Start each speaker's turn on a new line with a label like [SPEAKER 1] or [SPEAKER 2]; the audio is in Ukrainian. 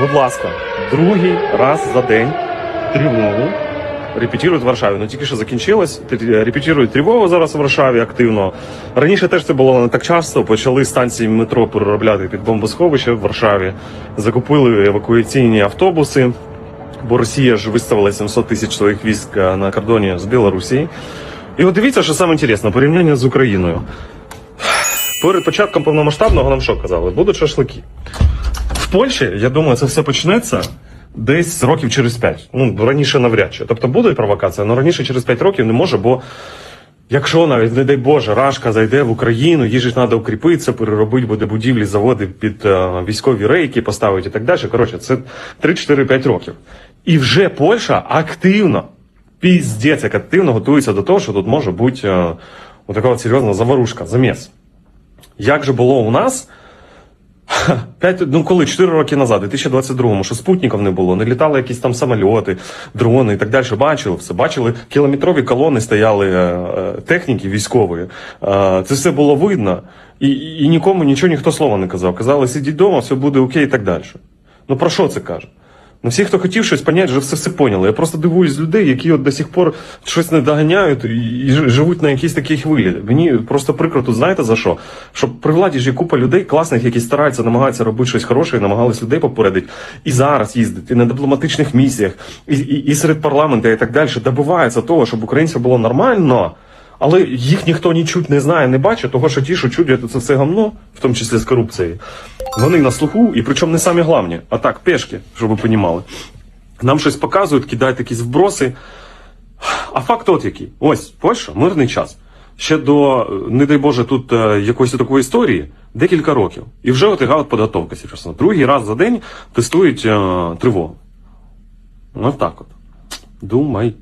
[SPEAKER 1] будь ласка, другий раз за день тривогу репетирують в Варшаві. Ну тільки що закінчилось. Репетирують тривогу зараз в Варшаві активно. Раніше теж це було не так часто. Почали станції метро переробляти під бомбосховище в Варшаві. Закупили евакуаційні автобуси. Бо Росія ж виставила 700 тисяч своїх військ е, на кордоні з Білорусі. І от дивіться, що саме інтересно, порівняння з Україною. Перед початком повномасштабного нам що казали? Будуть шашлики. Польщі, я думаю, це все почнеться десь років через 5. Ну, раніше навряд чи. Тобто буде провокація, але раніше через 5 років не може, бо якщо навіть, не дай Боже, Рашка зайде в Україну, їй ж треба укріпитися, переробити буде будівлі, заводи під е, військові рейки поставити і так далі. Коротше, це 3-4-5 років. І вже Польща активно, піздець, як активно готується до того, що тут може бути е, отака серйозна заварушка, заміс. Як же було у нас? П'ять, ну коли 4 роки назад, у 2022-му, що спутників не було, не літали якісь там самольоти, дрони і так далі. Бачили все. Бачили, кілометрові колони стояли е, е, техніки військової. Е, це все було видно, і, і нікому нічого ніхто слова не казав. Казали, сидіть вдома, все буде окей і так далі. Ну про що це каже? Ну, всі, хто хотів щось поняти, вже все все поняли. Я просто дивуюсь людей, які от до сих пор щось не доганяють і, живуть на якійсь такій хвилі. Мені просто прикро тут знаєте за що? Що при владі ж є купа людей класних, які стараються, намагаються робити щось хороше, і намагались людей попередити. І зараз їздить, і на дипломатичних місіях, і, і, і серед парламенту, і так далі. Добивається того, щоб українцям було нормально. Але їх ніхто ні чуть не знає, не бачить, того що ті, що чудять це все гамно, в тому числі з корупцією, вони на слуху, і причому не самі главні, а так, пешки, щоб ви понімали. Нам щось показують, кидають якісь вброси. А факт от який. Ось, Польща, мирний час. Ще до, не дай Боже, тут е, якоїсь такої історії декілька років. І вже от підготовка, серйозно. Другий раз за день тестують е, тривогу. Ось так от. Думайте.